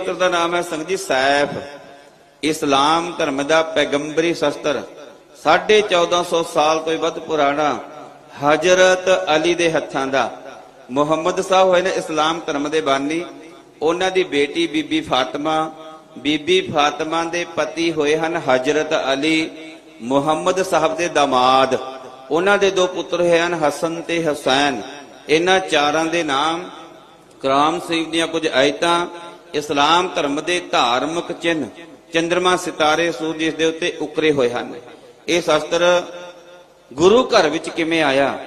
ਸ਼ਸਤਰ ਦਾ ਨਾਮ ਹੈ ਸੰਗਤ ਜੀ ਸੈਫ। ਇਸਲਾਮ ਧਰਮ ਦਾ ਪੈਗੰਬਰੀ ਸ਼ਸਤਰ। 1450 ਸਾਲ ਤੋਂ ਵੱਧ ਪੁਰਾਣਾ ਹਜ਼ਰਤ ਅਲੀ ਦੇ ਹੱਥਾਂ ਦਾ। ਮੁਹੰਮਦ ਸਾਹਿਬ ਹੋਏ ਨੇ ਇਸਲਾਮ ਧਰਮ ਦੇ ਬਾਨੀ। ਉਹਨਾਂ ਦੀ ਬੇਟੀ ਬੀਬੀ ਫਾਤਮਾ। ਬੀਬੀ ਫਾਤਮਾ ਦੇ ਪਤੀ ਹੋਏ ਹਨ ਹਜ਼ਰਤ ਅਲੀ ਮੁਹੰਮਦ ਸਾਹਿਬ ਦੇ ਦਾਮਾਦ। ਉਹਨਾਂ ਦੇ ਦੋ ਪੁੱਤਰ ਹੋਏ ਹਨ ਹਸਨ ਤੇ ਹੁਸੈਨ। ਇਹਨਾਂ ਚਾਰਾਂ ਦੇ ਨਾਮ। ਕਰਾਮ ਸ਼ਰੀਫ ਦੀਆਂ ਕੁਝ ਆਇਤਾਂ। ਇਸਲਾਮ ਧਰਮ ਦੇ ਧਾਰਮਿਕ ਚਿੰਨ੍ਹ ਚੰ드ਰਮਾ ਸਿਤਾਰੇ ਸੂਰਜ ਇਸ ਦੇ ਉੱਤੇ ਉਕਰੇ ਹੋਏ ਹਨ। ਇਹ ਸ਼ਸਤਰ ਗੁਰੂ ਘਰ ਵਿੱਚ ਕਿਵੇਂ ਆਇਆ?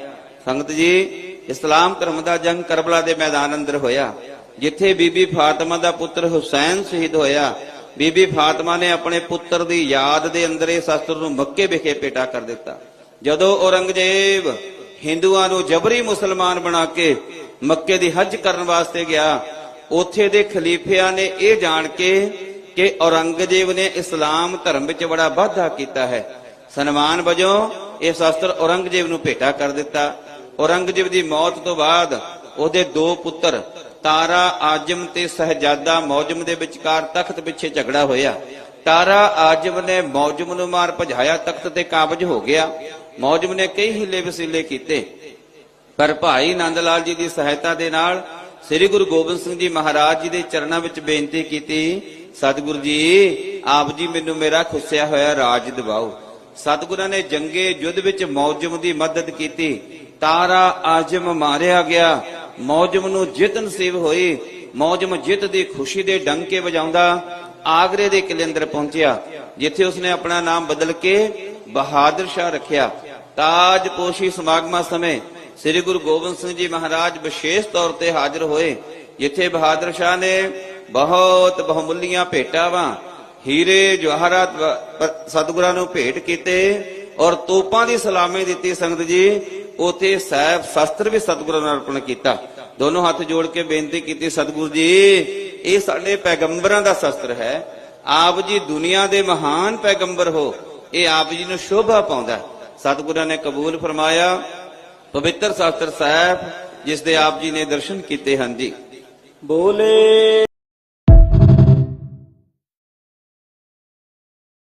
ਸੰਗਤ ਜੀ, ਇਸਲਾਮ ਧਰਮ ਦਾ ਜੰਗ ਕਰਬਲਾ ਦੇ ਮੈਦਾਨ ਅੰਦਰ ਹੋਇਆ, ਜਿੱਥੇ ਬੀਬੀ ਫਾਤਮਾ ਦਾ ਪੁੱਤਰ ਹੁਸੈਨ ਸ਼ਹੀਦ ਹੋਇਆ। ਬੀਬੀ ਫਾਤਮਾ ਨੇ ਆਪਣੇ ਪੁੱਤਰ ਦੀ ਯਾਦ ਦੇ ਅੰਦਰ ਇਹ ਸ਼ਸਤਰ ਨੂੰ ਮੱਕੇ ਵਿਖੇ ਪੇਟਾ ਕਰ ਦਿੱਤਾ। ਜਦੋਂ ਔਰੰਗਜ਼ੇਬ ਹਿੰਦੂਆਂ ਨੂੰ ਜਬਰੀ ਮੁਸਲਮਾਨ ਬਣਾ ਕੇ ਮੱਕੇ ਦੀ ਹੱਜ ਕਰਨ ਵਾਸਤੇ ਗਿਆ ਉੱਥੇ ਦੇ ਖਲੀਫਿਆਂ ਨੇ ਇਹ ਜਾਣ ਕੇ ਕਿ ਔਰੰਗਜ਼ੇਬ ਨੇ ਇਸਲਾਮ ਧਰਮ ਵਿੱਚ ਬੜਾ ਵਾਧਾ ਕੀਤਾ ਹੈ। ਸਨਮਾਨ ਵਜੋਂ ਇਹ ਸ਼ਸਤਰ ਔਰੰਗਜ਼ੇਬ ਨੂੰ ਭੇਟਾ ਕਰ ਦਿੱਤਾ। ਔਰੰਗਜ਼ੇਬ ਦੀ ਮੌਤ ਤੋਂ ਬਾਅਦ ਉਹਦੇ ਦੋ ਪੁੱਤਰ, ਤਾਰਾ, ਆਜਮ ਤੇ ਸਹਜਾਦਾ ਮੌਜਮ ਦੇ ਵਿਚਕਾਰ ਤਖਤ ਪਿੱਛੇ ਝਗੜਾ ਹੋਇਆ। ਤਾਰਾ, ਆਜਮ ਨੇ ਮੌਜਮ ਨੂੰ ਮਾਰ ਭਜਾਇਆ, ਤਖਤ ਤੇ ਕਾਬਜ ਹੋ ਗਿਆ। ਮੌਜਮ ਨੇ ਕਈ ਹਿੱਲੇ ਵਸੀਲੇ ਕੀਤੇ। ਪਰ ਭਾਈ ਨੰਦ ਲਾਲ ਜੀ ਦੀ ਸਹਾਇਤਾ ਦੇ ਨਾਲ ਸ੍ਰੀ ਗੁਰੂ ਗੋਬਿੰਦ ਸਿੰਘ ਜੀ ਮਹਾਰਾਜ ਜੀ ਦੇ ਚਰਨਾਂ ਵਿੱਚ ਬੇਨਤੀ ਕੀਤੀ, ਸਤਿਗੁਰੂ ਜੀ, ਆਪ ਜੀ ਮੈਨੂੰ ਮੇਰਾ ਖੁੱਸਿਆ ਹੋਇਆ ਰਾਜ ਦਿਵਾਓ। ਸਤਿਗੁਰਾਂ ਨੇ ਜੰਗੇ ਯੁੱਧ ਵਿੱਚ ਮੌਜਮ ਦੀ ਮਦਦ ਕੀਤੀ। ਤਾਰਾ ਆਜਮ ਮਾਰਿਆ ਗਿਆ। ਮੌਜਮ ਨੂੰ ਜਿੱਤ ਨਸੀਬ ਹੋਈ। ਮੌਜਮ ਜਿੱਤ ਦੀ ਖੁਸ਼ੀ ਦੇ ਡੰਕੇ ਵਜਾਉਂਦਾ ਆਗਰੇ ਦੇ ਕਿਲੇ ਅੰਦਰ ਪਹੁੰਚਿਆ, ਜਿੱਥੇ ਉਸਨੇ ਆਪਣਾ ਨਾਮ ਬਦਲ ਕੇ ਬਹਾਦਰ ਸ਼ਾਹ ਰੱਖਿਆ। ਤਾਜਪੋਸ਼ੀ ਸਮਾਗਮਾਂ ਸਮੇਂ ਸ੍ਰੀ ਗੁਰੂ ਗੋਬਿੰਦ ਸਿੰਘ ਜੀ ਮਹਾਰਾਜ ਵਿਸ਼ੇਸ਼ ਤੌਰ ਤੇ ਹਾਜ਼ਰ ਹੋਏ, ਜਿੱਥੇ ਬਹਾਦਰ ਸ਼ਾਹ ਨੇ ਬਹੁਤ ਬਹੁਮੁੱਲੀਆਂ ਭੇਟਾਵਾਂ, ਹੀਰੇ ਜਵਾਹਰਾਤ ਸਤਿਗੁਰਾਂ ਨੂੰ ਭੇਟ ਕੀਤੇ ਔਰ ਤੋਪਾਂ ਦੀ ਸਲਾਮੀ ਦਿੱਤੀ ਸੰਗਤ ਜੀ, ਉਥੇ ਸੈਫ ਸ਼ਸਤਰ ਵੀ ਸਤਿਗੁਰਾਂ ਨੂੰ ਅਰਪਣ ਕੀਤਾ। ਦੋਨੋਂ ਹੱਥ ਜੋੜ ਕੇ ਬੇਨਤੀ ਕੀਤੀ, ਸਤਿਗੁਰੂ ਜੀ, ਇਹ ਸਾਡੇ ਪੈਗੰਬਰਾਂ ਦਾ ਸ਼ਸਤਰ ਹੈ। ਆਪ ਜੀ ਦੁਨੀਆ ਦੇ ਮਹਾਨ ਪੈਗੰਬਰ ਹੋ, ਇਹ ਆਪ ਜੀ ਨੂੰ ਸ਼ੋਭਾ ਪਾਉਂਦਾ ਸਤਿਗੁਰਾਂ ਨੇ ਕਬੂਲ ਫਰਮਾਇਆ ਪਵਿੱਤਰ ਸ਼ਾਸਤਰ ਸਾਹਿਬ ਜਿਸ ਦੇ ਆਪ ਜੀ ਨੇ ਦਰਸ਼ਨ ਕੀਤੇ ਹਨ ਜੀ। ਬੋਲੇ